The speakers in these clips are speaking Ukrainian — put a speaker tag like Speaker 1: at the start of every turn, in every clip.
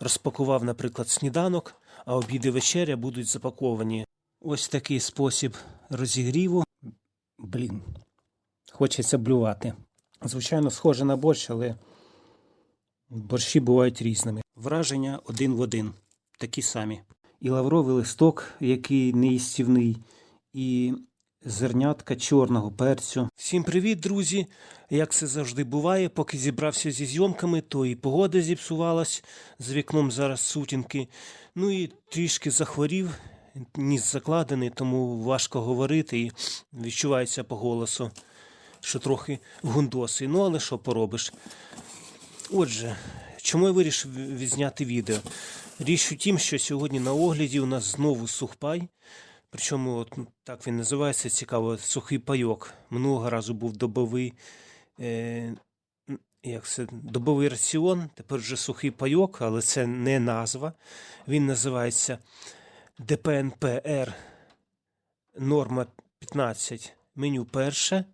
Speaker 1: розпакував, наприклад, сніданок, а обід і вечеря будуть запаковані. Ось такий спосіб розігріву. Блін, хочеться блювати. Звичайно, схоже на борщ, але борщі бувають різними. Враження один в один, такі самі. І лавровий листок, який неїстівний, і зернятка чорного перцю. Всім привіт, друзі! Як це завжди буває, поки зібрався зі зйомками, то і погода зіпсувалась, з вікном зараз сутінки. Ну і трішки захворів, ніс закладений, тому важко говорити і відчувається по голосу, що трохи гундосий. Ну, але що поробиш? Отже, чому я вирішив відзняти відео? Річ у тім, що сьогодні на огляді у нас знову сухпай. Причому от, ну, так він називається цікаво, сухий пайок. Минулого разу був добовий, е, як це, добовий раціон, тепер вже сухий пайок, але це не назва. Він називається ДПНПР норма 15, меню перше.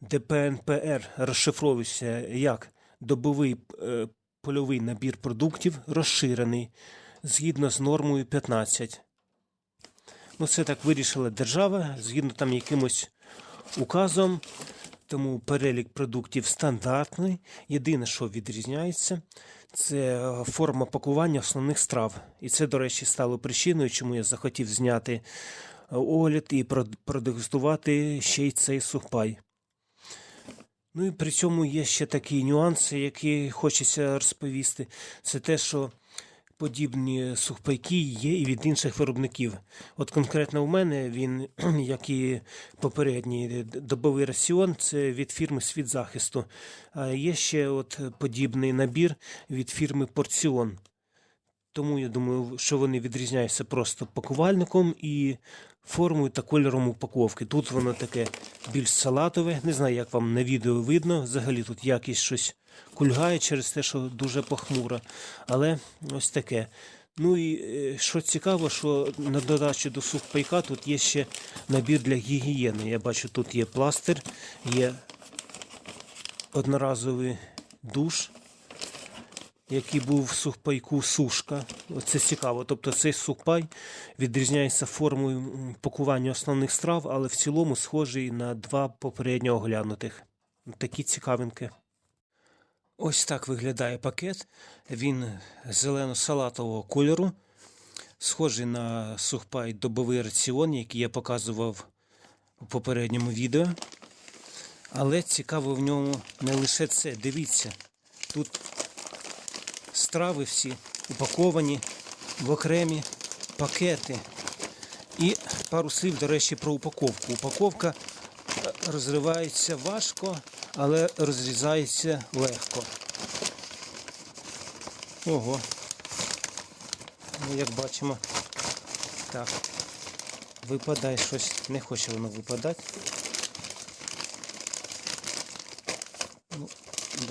Speaker 1: ДПНПР розшифровується як добовий е, польовий набір продуктів, розширений згідно з нормою 15. Ну, це так вирішила держава, згідно там якимось указом. Тому перелік продуктів стандартний. Єдине, що відрізняється, це форма пакування основних страв. І це, до речі, стало причиною, чому я захотів зняти е, огляд і прод- продегустувати ще й цей сухпай. Ну і при цьому є ще такі нюанси, які хочеться розповісти. Це те, що подібні сухпайки є і від інших виробників. От конкретно у мене він, як і попередній добовий раціон, це від фірми Світ захисту. А є ще от подібний набір від фірми Порціон. Тому я думаю, що вони відрізняються просто пакувальником і формою та кольором упаковки. Тут воно таке більш салатове. Не знаю, як вам на відео видно. Взагалі тут якість щось кульгає через те, що дуже похмуро. Але ось таке. Ну і е, що цікаво, що на додачу до сухпайка тут є ще набір для гігієни. Я бачу, тут є пластир, є одноразовий душ який був в сухпайку сушка. Це цікаво. Тобто цей сухпай відрізняється формою пакування основних страв, але в цілому схожий на два попередньо оглянутих. Такі цікавинки. Ось так виглядає пакет. Він зелено-салатового кольору, схожий на сухпай добовий раціон, який я показував у попередньому відео. Але цікаво в ньому не лише це. Дивіться, тут страви всі упаковані в окремі пакети. І пару слів, до речі, про упаковку. Упаковка е, розривається важко, але розрізається легко. Ого. Ну, як бачимо, так, випадає щось, не хоче воно випадати. Ну,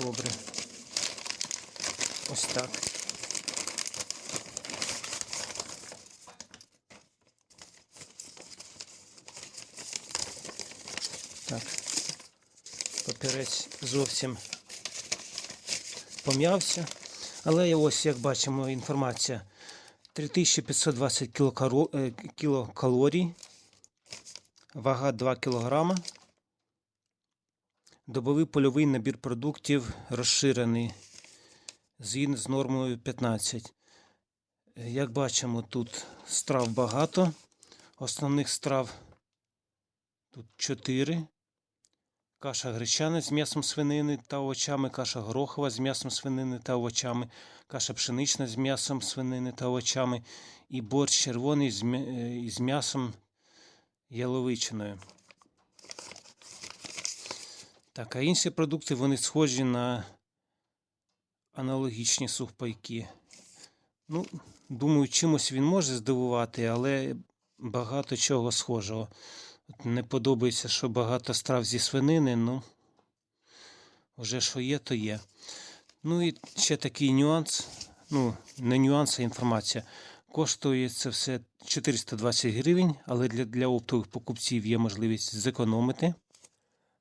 Speaker 1: добре. Ось так. Зовсім пом'явся. Але ось, як бачимо, інформація 3520 е, кілокалорій, вага 2 кг. Добовий польовий набір продуктів розширений згідно з нормою 15. Е, Як бачимо, тут страв багато. Основних страв тут 4. Каша гречана з м'ясом свинини та овочами, каша горохова з м'ясом свинини та овочами, каша пшенична з м'ясом свинини та овочами, і борщ червоний з е, м'ясом яловичиною. Так, а інші продукти вони схожі на аналогічні сухпайки. Ну, думаю, чимось він може здивувати, але багато чого схожого. Не подобається, що багато страв зі свинини, ну, вже що є, то є. Ну і ще такий нюанс, ну, не нюанс, а інформація. Коштує це все 420 гривень, але для, для оптових покупців є можливість зекономити.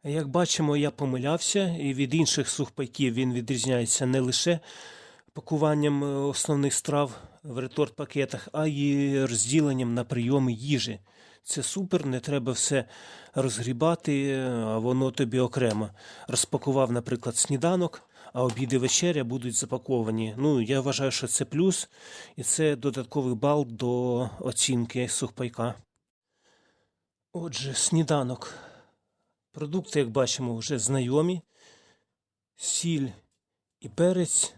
Speaker 1: Як бачимо, я помилявся, і від інших сухпайків він відрізняється не лише пакуванням е, основних страв в реторт-пакетах, а й розділенням на прийоми їжі. Це супер, не треба все розгрібати, е, а воно тобі окремо. Розпакував, наприклад, сніданок, а обід і вечеря будуть запаковані. Ну, я вважаю, що це плюс, і це додатковий бал до оцінки сухпайка. Отже, сніданок. Продукти, як бачимо, вже знайомі. Сіль і перець.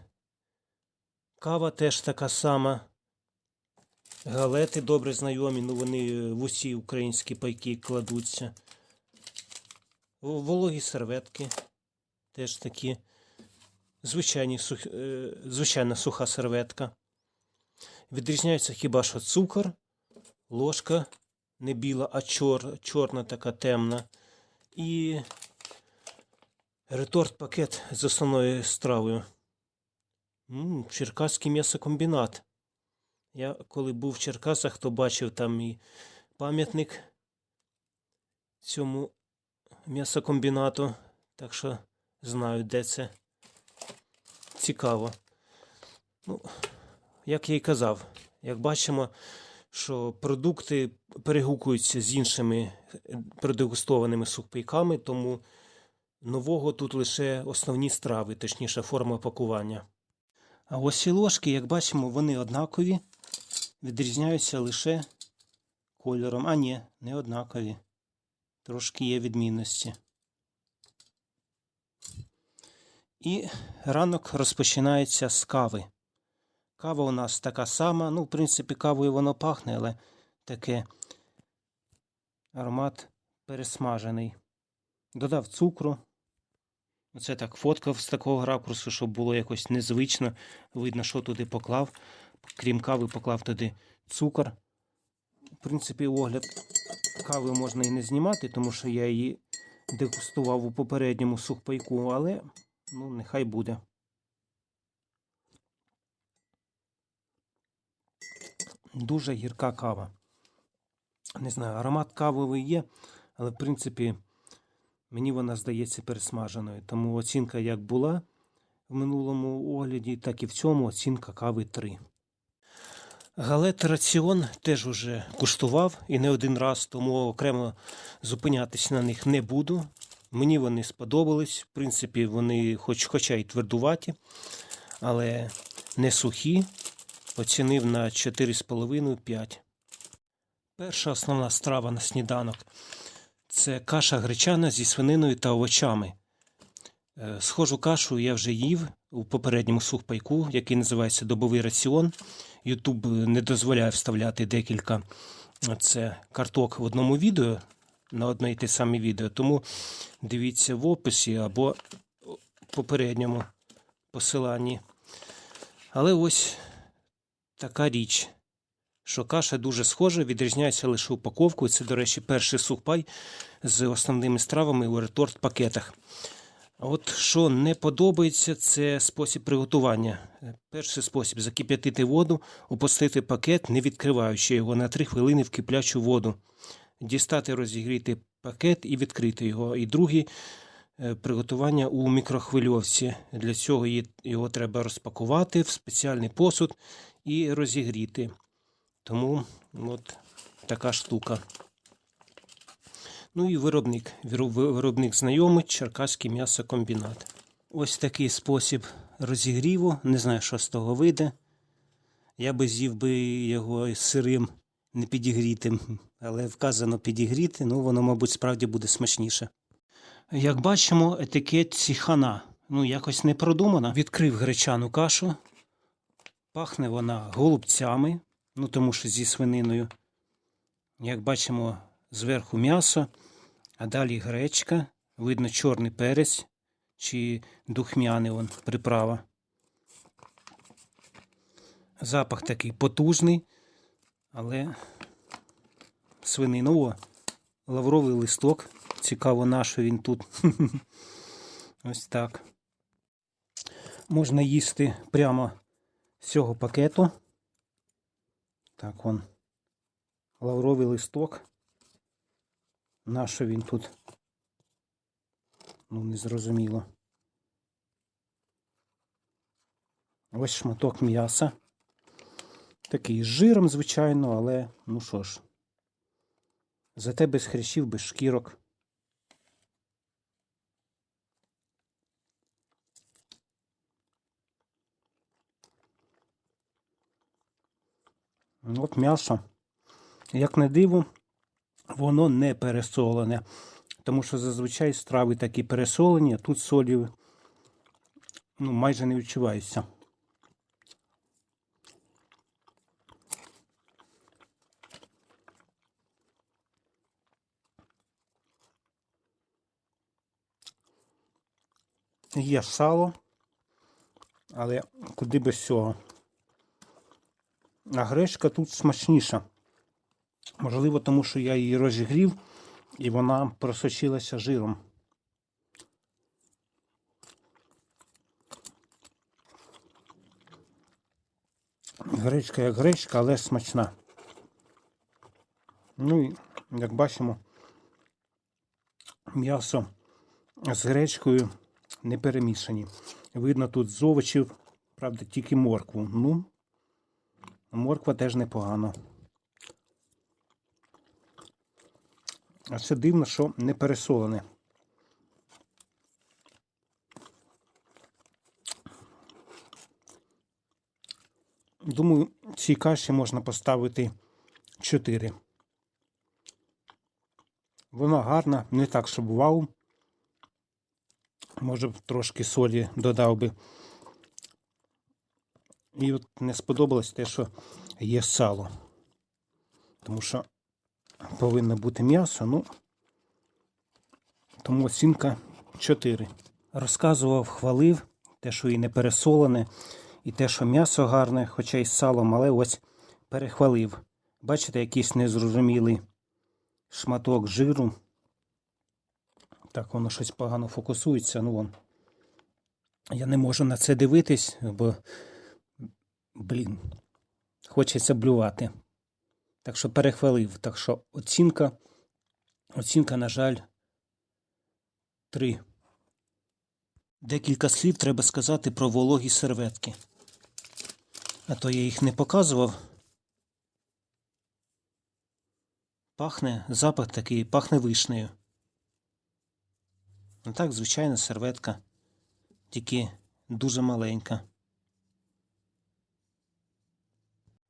Speaker 1: Кава теж така сама. Галети добре знайомі, ну вони в усі українські пайки кладуться. Вологі серветки теж такі. Звичайні, сух... е, звичайна суха серветка. Відрізняється хіба що цукор, ложка не біла, а чор... чорна така темна. І реторт пакет з основною стравою. М, Черкаський м'ясокомбінат. Я коли був в Черкасах, то бачив там і пам'ятник цьому м'ясокомбінату. Так що знаю, де це. Цікаво. Ну, як я й казав, як бачимо, що продукти перегукуються з іншими е, продегустованими сухпайками, тому нового тут лише основні страви, точніше форма пакування. А ось і ложки, як бачимо, вони однакові, відрізняються лише кольором. А ні, не однакові. Трошки є відмінності. І ранок розпочинається з кави. Кава у нас така сама. Ну, в принципі, кавою воно пахне, але таке аромат пересмажений. Додав цукру. Оце так фоткав з такого ракурсу, щоб було якось незвично. Видно, що туди поклав. Крім кави, поклав туди цукор. В принципі, огляд кави можна і не знімати, тому що я її дегустував у попередньому сухпайку, але ну, нехай буде. Дуже гірка кава. Не знаю, аромат кавовий є, але в принципі мені вона здається пересмаженою. Тому оцінка як була в минулому огляді, так і в цьому оцінка кави 3. Галет раціон теж уже куштував і не один раз, тому окремо зупинятись на них не буду. Мені вони сподобались. В принципі, вони, хоч, хоча й твердуваті, але не сухі. Оцінив на 4,5-5. Перша основна страва на сніданок це каша гречана зі свининою та овочами. Е, Схожу кашу я вже їв у попередньому сухпайку, який називається Добовий раціон. Ютуб не дозволяє вставляти декілька е, це карток в одному відео на одне й те саме відео. Тому дивіться в описі або в попередньому посиланні. Але ось така річ, що каша дуже схожа, відрізняється лише упаковкою. Це, до речі, перший сухпай з основними стравами у реторт пакетах. От що не подобається, це спосіб приготування. Перший спосіб закип'ятити воду, опустити пакет, не відкриваючи його на 3 хвилини в киплячу воду. Дістати, розігріти пакет і відкрити його. І другий е, приготування у мікрохвильовці. Для цього його треба розпакувати в спеціальний посуд і розігріти. Тому от така штука. Ну і виробник. Виробник знайомий Черкаський м'ясокомбінат. Ось такий спосіб розігріву. Не знаю, що з того вийде. Я би з'їв би його сирим, не підігрітим, але вказано підігріти, ну воно, мабуть, справді буде смачніше. Як бачимо, етикетці хана. Ну, якось не продумана. Відкрив гречану кашу. Пахне вона голубцями, ну тому що зі свининою. Як бачимо, зверху м'ясо, а далі гречка, видно чорний перець чи духмяний он, приправа. Запах такий потужний, але свинина. О, лавровий листок. Цікаво, на що він тут. Ось так. Можна їсти прямо з цього пакету. Так, он. Лавровий листок. На що він тут? Ну, незрозуміло.
Speaker 2: Ось шматок м'яса. Такий з жиром, звичайно, але ну що ж. Зате без хрящів, без шкірок. Ну, От м'ясо. Як не диво, воно не пересолене. Тому що зазвичай страви такі пересолені, а тут солі ну, майже не відчувається. Є сало, але куди без цього. А гречка тут смачніша. Можливо, тому що я її розігрів і вона просочилася жиром. Гречка як гречка, але смачна. Ну і, як бачимо, м'ясо з гречкою не перемішані. Видно тут з овочів, правда, тільки моркву. Ну, морква теж непогано. А це дивно, що не пересолене. Думаю, цій каші можна поставити 4. Вона гарна, не так, щоб вау. Може б трошки солі додав би. І от не сподобалось те, що є сало. Тому що повинно бути м'ясо, ну тому оцінка 4. Розказував, хвалив те, що і не пересолене, і те, що м'ясо гарне, хоча й з салом, але ось перехвалив. Бачите, якийсь незрозумілий шматок жиру. Так, воно щось погано фокусується. Ну вон. Я не можу на це дивитись, бо, блін, хочеться блювати. Так що перехвалив. Так що оцінка, оцінка, на жаль, 3. Декілька слів треба сказати про вологі серветки. А то я їх не показував. Пахне, запах такий, пахне вишнею. Ну так, звичайна серветка, тільки дуже маленька.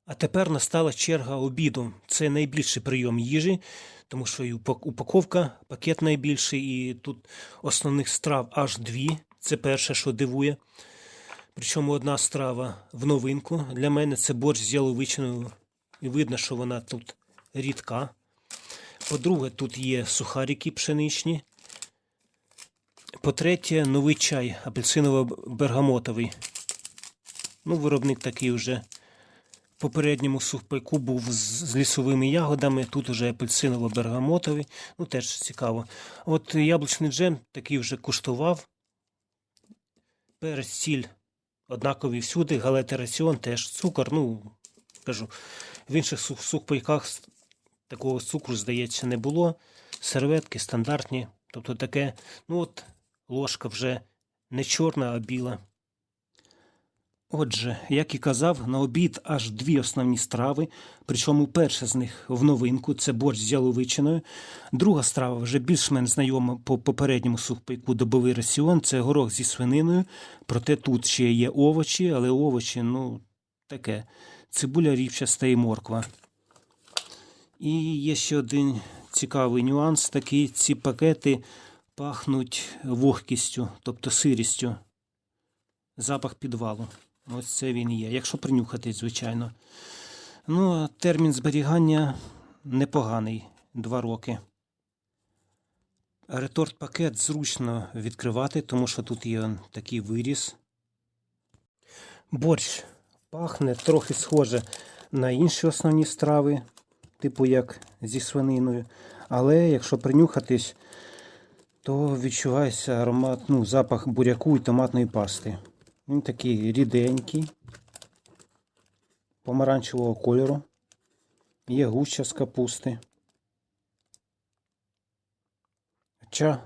Speaker 2: А тепер настала черга обіду. Це найбільший прийом їжі, тому що і упаковка, пакет найбільший, і тут основних страв аж дві. Це перше, що дивує. Причому одна страва в новинку. Для мене це борщ з яловичиною. І видно, що вона тут рідка. По-друге, тут є сухарики пшеничні. По-третє, новий чай апельсиново-бергамотовий. Ну, виробник такий вже попередньому сухпайку був з, лісовими ягодами, тут уже апельсиново-бергамотовий. Ну, теж цікаво. От яблучний джем такий вже куштував. Перець, сіль однакові всюди, галети раціон теж цукор. Ну, кажу, в інших сухпайках такого цукру, здається, не було. Серветки стандартні. Тобто таке, ну от ложка вже не чорна, а біла. Отже, як і казав, на обід аж дві основні страви. Причому перша з них в новинку це борщ з яловичиною. Друга страва вже більш-менш знайома по попередньому сухпайку добовий раціон. Це горох зі свининою. Проте тут ще є овочі, але овочі, ну, таке. Цибуля рівчаста і морква. І є ще один цікавий нюанс такий: ці пакети пахнуть вогкістю, тобто сирістю. Запах підвалу. Ось це він є. Якщо принюхатись, звичайно. Ну, а термін зберігання непоганий два роки. Реторт пакет зручно відкривати, тому що тут є такий виріз. Борщ пахне трохи схоже на інші основні страви, типу як зі свининою. Але якщо принюхатись, то відчувається аромат, ну, запах буряку і томатної пасти. Він такий ріденький, помаранчевого кольору. Є гуща з капусти. Хоча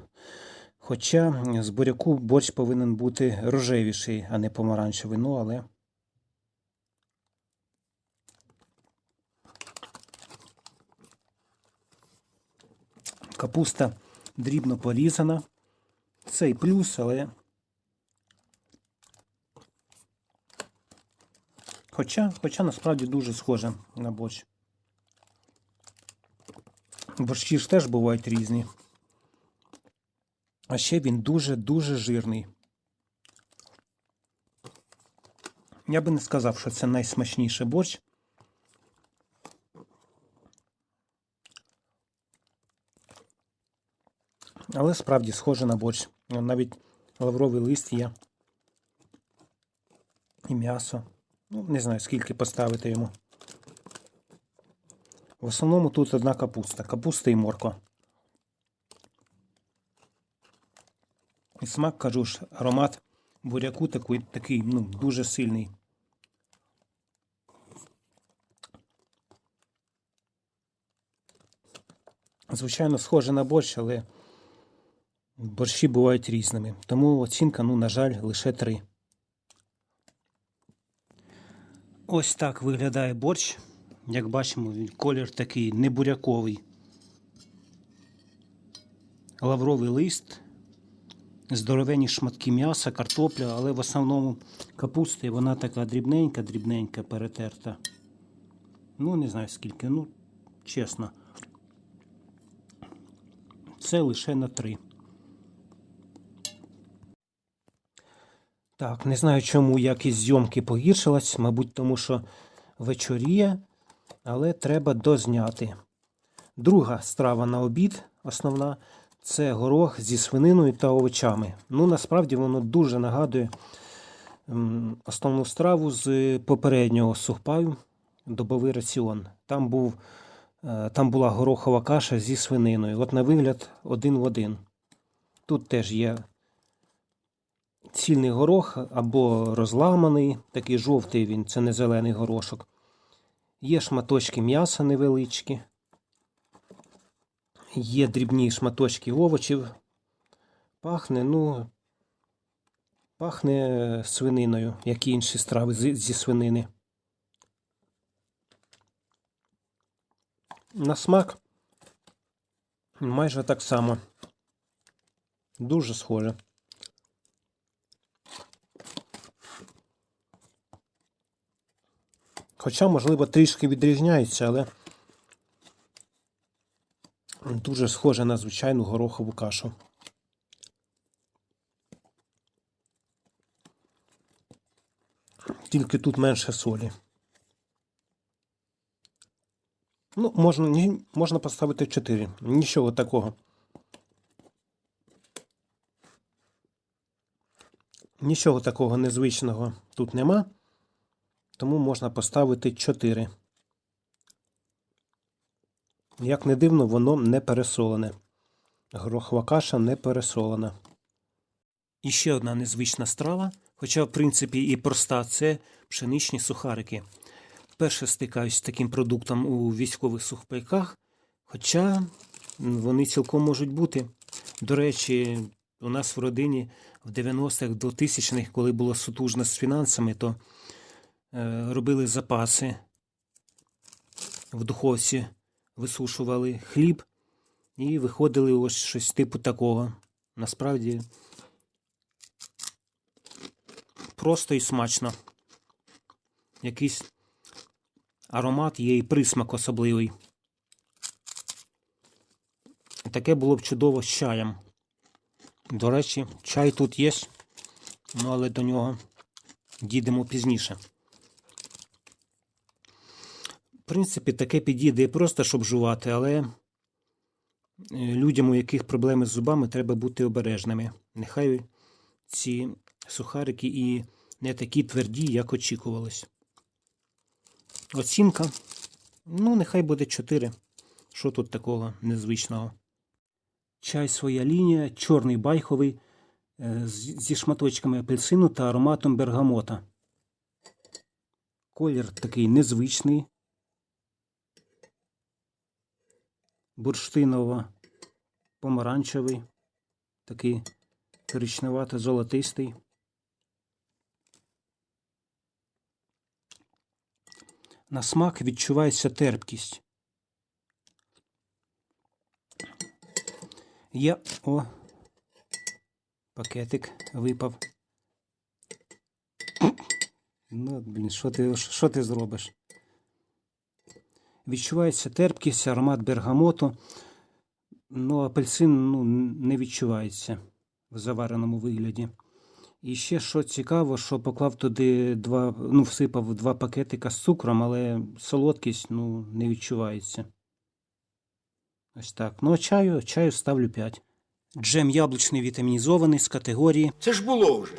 Speaker 2: хоча з буряку борщ повинен бути рожевіший, а не помаранчевий. Ну, але капуста дрібно порізана. Це і плюс, але. Хоча, хоча насправді дуже схоже на борщ. Борщі ж теж бувають різні. А ще він дуже-дуже жирний. Я би не сказав, що це найсмачніший борщ. Але справді схоже на борщ. Навіть лавровий лист є. І м'ясо. Ну, не знаю, скільки поставити йому. В основному тут одна капуста. Капуста і морква. І смак, кажу ж, аромат буряку такий, такий ну, дуже сильний. Звичайно, схоже на борщ, але борщі бувають різними. Тому оцінка, ну, на жаль, лише 3. Ось так виглядає борщ. Як бачимо, він колір такий не буряковий. Лавровий лист, здоровенні шматки м'яса, картопля, але в основному капуста, і вона така дрібненька, дрібненька перетерта. Ну, не знаю скільки, ну, чесно. Це лише на 3. Так, не знаю, чому якість зйомки погіршилась, мабуть, тому що вечоріє, але треба дозняти. Друга страва на обід, основна, це горох зі свининою та овочами. Ну, насправді воно дуже нагадує основну страву з попереднього сухпаю, добовий раціон. Там, був, е, там була горохова каша зі свининою. От на вигляд один в один. Тут теж є цільний горох або розламаний, такий жовтий він, це не зелений горошок. Є шматочки м'яса невеличкі. Є дрібні шматочки овочів. Пахне, ну, пахне свининою, як і інші страви зі, свинини. На смак майже так само. Дуже схоже. Хоча, можливо, трішки відрізняється, але дуже схоже на звичайну горохову кашу. Тільки тут менше солі. Ну, можна, можна поставити 4. Нічого такого. Нічого такого незвичного тут нема. Тому можна поставити 4. Як не дивно, воно не пересолене. Горохова каша не пересолена. І ще одна незвична страва, хоча, в принципі, і проста це пшеничні сухарики. Вперше стикаюсь з таким продуктом у військових сухпайках, хоча вони цілком можуть бути. До речі, у нас в родині в 90-х 2000-х, коли було сутужно з фінансами, то робили запаси в духовці, висушували хліб і виходили ось щось типу такого. Насправді просто і смачно. Якийсь аромат є і присмак особливий. Таке було б чудово з чаєм. До речі, чай тут є, ну але до нього дійдемо пізніше. Принципі, таке підійде і просто, щоб жувати, але е, людям, у яких проблеми з зубами, треба бути обережними. Нехай ці сухарики і не такі тверді, як очікувалось. Оцінка. Ну, нехай буде 4. Що тут такого незвичного? Чай своя лінія, чорний байховий е, зі шматочками апельсину та ароматом бергамота. Колір такий незвичний. Бурштиново помаранчевий, такий коричневато золотистий. На смак відчувається терпкість. Є. О. Пакетик випав. Ну, блін, що ти, що ти зробиш? Відчувається терпкість, аромат бергамоту. Ну, апельсин ну, не відчувається в завареному вигляді. І ще що цікаво, що поклав туди два, ну, всипав два пакетика з цукром, але солодкість ну, не відчувається. Ось так. Ну, а чаю, чаю ставлю 5. Джем яблучний вітамінізований з категорії.
Speaker 3: Це ж було вже.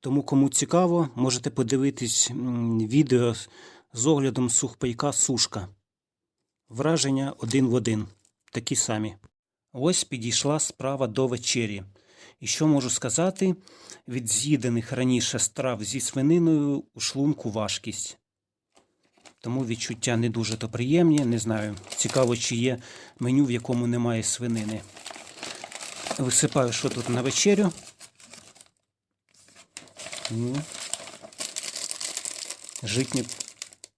Speaker 2: Тому, кому цікаво, можете подивитись відео з- оглядом сухпайка сушка. Враження один в один. Такі самі. Ось підійшла справа до вечері. І що можу сказати? Від з'їдених раніше страв зі свининою у шлунку важкість. Тому відчуття не дуже то приємні. Не знаю. Цікаво, чи є меню, в якому немає свинини. Висипаю, що тут на вечерю. Ну, житні.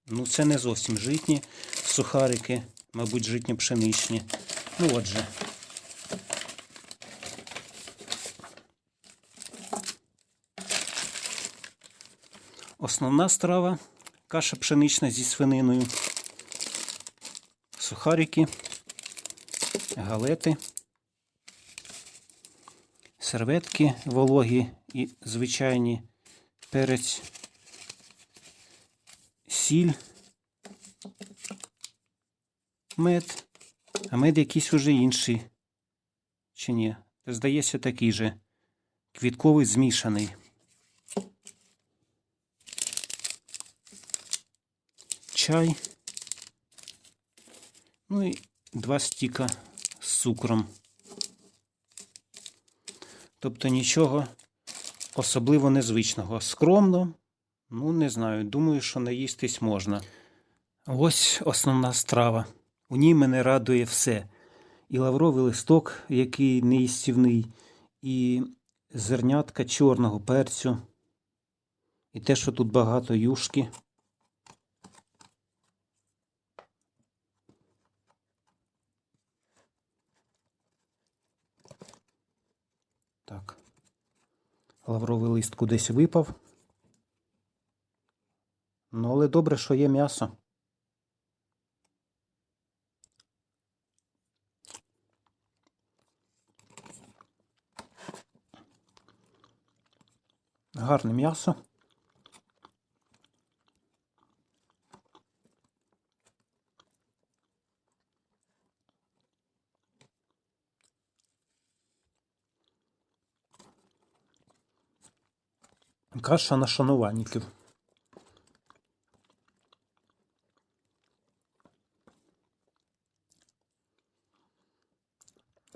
Speaker 2: Ну, це не зовсім житні сухарики, мабуть, житні пшеничні. Ну, отже. Основна страва каша пшенична зі свининою. Сухарики, галети, серветки вологі і звичайні перець, сіль, мед, а мед якийсь уже інший. Чи ні? Здається, такий же. Квітковий змішаний. Чай. Ну і два стіка з цукром. Тобто нічого особливо незвичного. Скромно, ну не знаю, думаю, що наїстись можна. Ось основна страва. У ній мене радує все. І лавровий листок, який неїстівний, і зернятка чорного перцю, і те, що тут багато юшки. Так. Лавровий лист кудись випав. Ну, але добре, що є м'ясо. Гарне м'ясо. Каша на шанувальників.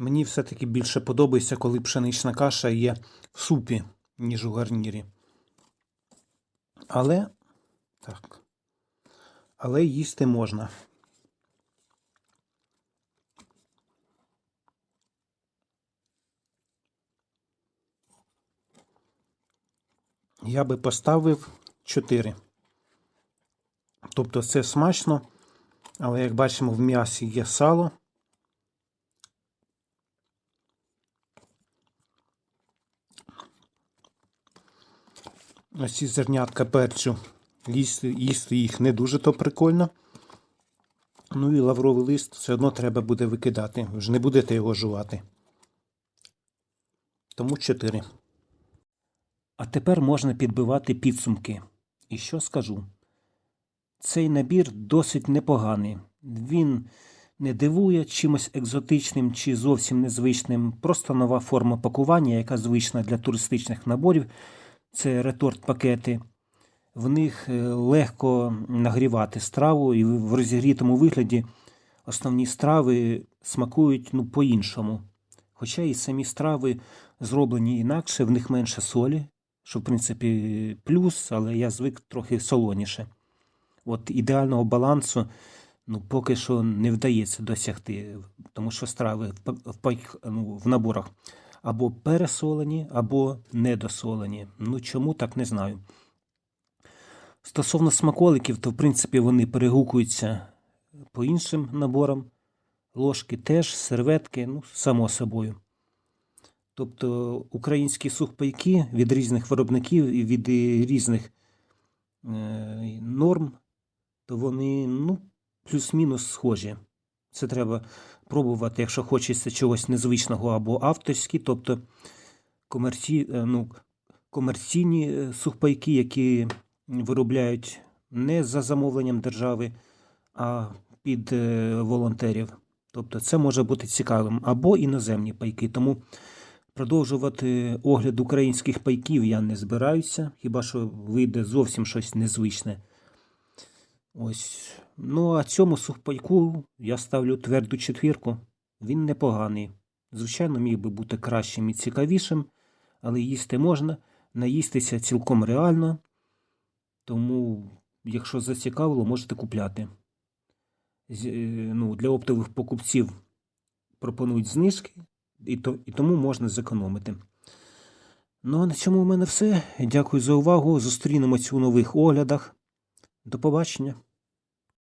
Speaker 2: Мені все-таки більше подобається, коли пшенична каша є в супі, ніж у гарнірі. Але так. Але їсти можна. Я би поставив 4. Тобто це смачно, але як бачимо, в м'ясі є сало. Ось ці зернятка перцю. Їсти, їсти їх не дуже то прикольно. Ну і лавровий лист все одно треба буде викидати. Ви ж не будете його жувати. Тому 4. А тепер можна підбивати підсумки. І що скажу? Цей набір досить непоганий. Він не дивує чимось екзотичним чи зовсім незвичним. Просто нова форма пакування, яка звична для туристичних наборів. Це реторт-пакети. В них е, легко нагрівати страву, і в розігрітому вигляді основні страви смакують ну, по-іншому. Хоча і самі страви зроблені інакше, в них менше солі, що в принципі плюс, але я звик трохи солоніше. От ідеального балансу ну, поки що не вдається досягти, тому що страви в, па- в, ну, в наборах або пересолені, або недосолені. Ну чому так не знаю. Стосовно смаколиків, то в принципі вони перегукуються по іншим наборам. ложки теж, серветки, ну, само собою. Тобто українські сухпайки від різних виробників і від різних е, норм, то вони ну, плюс-мінус схожі. Це треба пробувати, якщо хочеться чогось незвичного або авторські, тобто комерці, е, ну, комерційні е, сухпайки, які виробляють не за замовленням держави, а під е, волонтерів. Тобто це може бути цікавим. Або іноземні пайки. Тому продовжувати огляд українських пайків я не збираюся, хіба що вийде зовсім щось незвичне. Ось. Ну, а цьому сухпайку я ставлю тверду четвірку. Він непоганий. Звичайно, міг би бути кращим і цікавішим, але їсти можна, наїстися цілком реально. Тому, якщо зацікавило, можете купляти. Е, Ну, для оптових покупців пропонують знижки, і, то, і тому можна зекономити. Ну, а на цьому у мене все. Дякую за увагу. Зустрінемось у нових оглядах. До побачення.